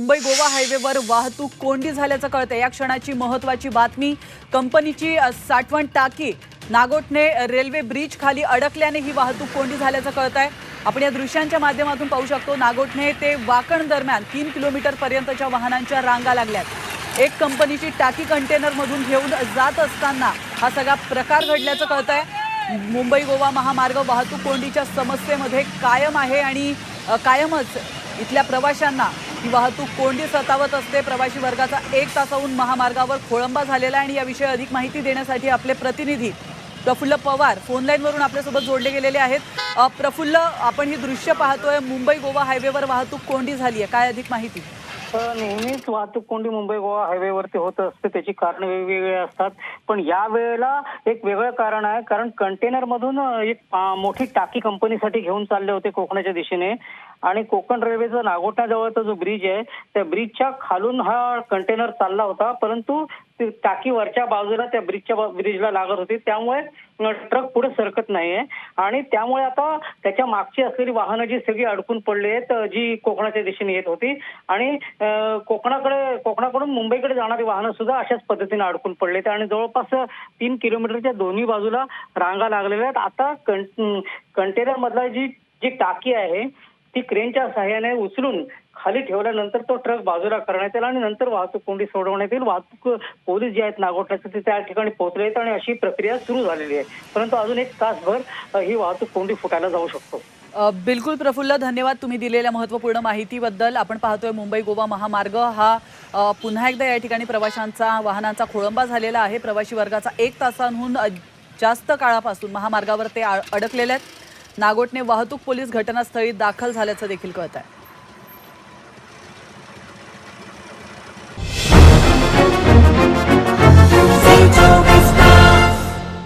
मुंबई गोवा हायवेवर वाहतूक कोंडी झाल्याचं कळतं या क्षणाची महत्वाची बातमी कंपनीची साठवण टाकी नागोटने रेल्वे ब्रिज खाली अडकल्याने ही वाहतूक कोंडी झाल्याचं कळत आहे आपण या दृश्यांच्या माध्यमातून पाहू शकतो नागोटने ते वाकण दरम्यान तीन किलोमीटर पर्यंतच्या वाहनांच्या रांगा लागल्यात. एक कंपनीची टाकी कंटेनरमधून घेऊन जात असताना हा सगळा प्रकार घडल्याचं कळत आहे मुंबई गोवा महामार्ग वाहतूक कोंडीच्या समस्येमध्ये कायम आहे आणि कायमच इथल्या प्रवाशांना ही वाहतूक कोंडी सतावत असते. प्रवासी वर्गाचा एक तासाहून महामार्गावर खोळंबा झालेला आहे आणि याविषयी अधिक माहिती देण्यासाठी आपले प्रतिनिधी प्रफुल्ल पवार फोनलाईनवरून आपल्यासोबत जोडले गेलेले आहेत. प्रफुल्ल आपण ही दृश्य पाहतोय. मुंबई गोवा हायवेवर वाहतूक कोंडी झाली आहे. काय अधिक माहिती? नेहमीच वाहतूक कोंडी मुंबई गोवा हायवेवरती होत असते. त्याची कारण वेगवेगळी असतात. पण या वेळेला एक वेगळं कारण आहे. कारण कंटेनर मधून एक मोठी टाकी कंपनीसाठी घेऊन चालले होते कोकणाच्या दिशेने. आणि कोकण रेल्वेचा नागोठाजवळचा जो ब्रिज आहे त्या ब्रिजच्या खालून हा कंटेनर चालला होता. परंतु टाकी वरच्या बाजूला त्या ब्रिजच्या ब्रिजला लागत होती. त्यामुळे ट्रक पुढे सरकत नाहीये. आणि त्यामुळे आता त्याच्या मागची असलेली वाहनं जी सगळी अडकून पडली आहेत जी कोकणाच्या दिशेने येत होती. आणि कोकणाकडे कोकणाकडून मुंबईकडे जाणारी वाहनं सुद्धा अशाच पद्धतीने अडकून पडलेत आहेत. आणि जवळपास तीन किलोमीटरच्या दोन्ही बाजूला रांगा लागलेल्या आहेत. आता कंटेनर मधला जी जी टाकी आहे ती क्रेनच्या सहाय्याने उचलून खाली ठेवल्यानंतर तो ट्रक बाजूला करण्यात येईल आणि नंतर वाहतूक कोंडी सोडवण्यात येईल. वाहतूक पोलीस जे आहेत नागोठण्याचे ते त्या ठिकाणी पोहोचले आहेत आणि अशी प्रक्रिया सुरू झालेली आहे. परंतु अजून एक तासभर ही वाहतूक कोंडी फुटायला जाऊ शकतो. बिलकुल प्रफुल्ल धन्यवाद तुम्ही दिलेल्या महत्त्वपूर्ण माहितीबद्दल. आपण पाहतोय मुंबई गोवा महामार्ग हा पुन्हा एकदा या ठिकाणी प्रवाशांचा वाहनांचा खोळंबा झालेला आहे. प्रवाशी वर्गाचा एक तासांहून जास्त काळापासून महामार्गावर ते अडकलेले आहेत. नागोटने वाहतूक पोलीस घटनास्थळी दाखल झाल्याचं देखील कळत आहे